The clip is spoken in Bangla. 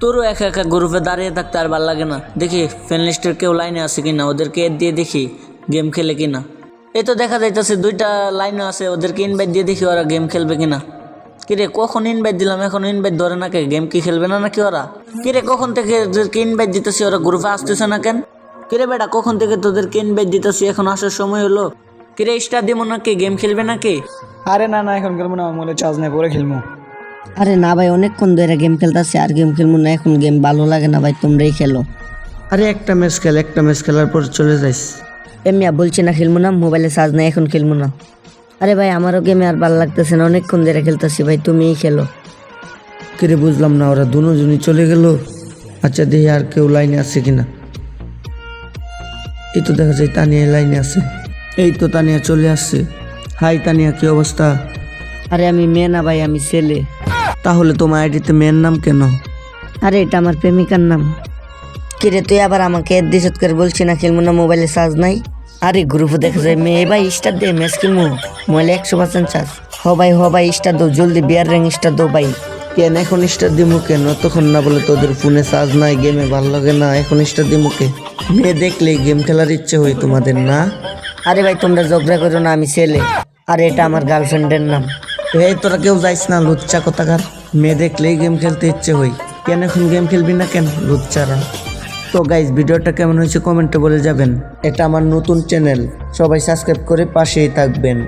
তোরও একা একা গ্রুপে দাঁড়িয়ে থাকতে আর ভালো লাগে না। দেখি ফ্যানলিস্টের কেউ লাইনে আছে কিনা? ওদেরকে এড দিয়ে দেখি গেম খেলে কিনা। এই তো দেখা যাইতেছে, দুইটা লাইনে আছে, ওদেরকে ইনভাইট দিয়ে দেখি ওরা গেম খেলবে কিনা। কিরে, কখন ইনভাইট দিলাম? এখন ইনভাইট ধরে না কে? গেম কি খেলবে না নাকি ওরা? কিরে, কখন থেকে ওদেরকে ইনভাইট দিতেছি? ওরা গ্রুপে আসতেছে না কেন? কিরে বেটা, কখন থেকে তোদেরকে ইনভাইট দিতেছি? এখন আসার সময় হলো। কিরে স্টার দিব নাকি? গেম খেলবে নাকি? আরে না না, এখন খেলব না মোবাইলে চার্জ নেই, পরে খেলব। আরে না ভাই অনেকক্ষণ ধরে গেম খেলতেছি আর গেম খেলব না এখন গেম ভালো লাগে না ভাই তোমরাই খেলো। আরে একটা ম্যাচ খেল একটা ম্যাচ খেলার পর চলে যাইস। এমনিয়া বলছি না খেলব না মোবাইলে চার্জ নেই এখন খেলব না। আরে ভাই আমারও গেমে আর ভালো লাগতেছে না অনেকক্ষণ ধরে খেলতেছি ভাই তুমিই খেলো। কিরে বুঝলাম না ওরা দুজনই চলে গেল। আচ্ছা দেখি আর কেউ লাইনে আছে কিনা। এই তো দেখা যায় তানিয়া লাইনে আছে। এই তো তানিয়া চলে আসছে। হাই তানিয়া কি অবস্থা? আরে আমি মেয়ে না ভাই আমি ছেলে। তাহলে তোমার আইডিতে মেয়ের নাম কেন? আরে এটা আমার প্রেমিকার নাম। কিরে তুই আবার আমাকে এর দিশত করে বলছি না খেলব না মোবাইলে চার্জ নাই? আরে গ্রুপে দেখা যায় মেয়ে ভাই স্টার দে ম্যাচ খেলব মোবাইলে একশো পার্সেন্ট চার্জ হ ভাই হ ভাই স্টার দো জলদি বিয়ার র্যাঙ্ক স্টার দো ভাই। কেন এখন স্টার দিমু কেন? তখন না বলে তোদের ফোনে চার্জ নাই গেমে ভালো লাগে না এখন স্টার দিমু কে? মেয়ে দেখলে গেম খেলার ইচ্ছে হয় তোমাদের না? আরে ভাই তোমরা ঝগড়া করো না আমি ছেলে। আর এটা আমার গার্লফ্রেন্ডের নাম। এই, তোরা কেউ যাইস না, লুচ্চা কোথাকার? মেয়ে দেখলেই গেম খেলতে ইচ্ছে হই। কেন এখন গেম খেলবি না কেন, লুচ্চারা? তো গাইজ ভিডিওটা কেমন হয়েছে কমেন্টে বলে যাবেন। এটা আমার নতুন চ্যানেল সবাই সাবস্ক্রাইব করে পাশেই থাকবেন।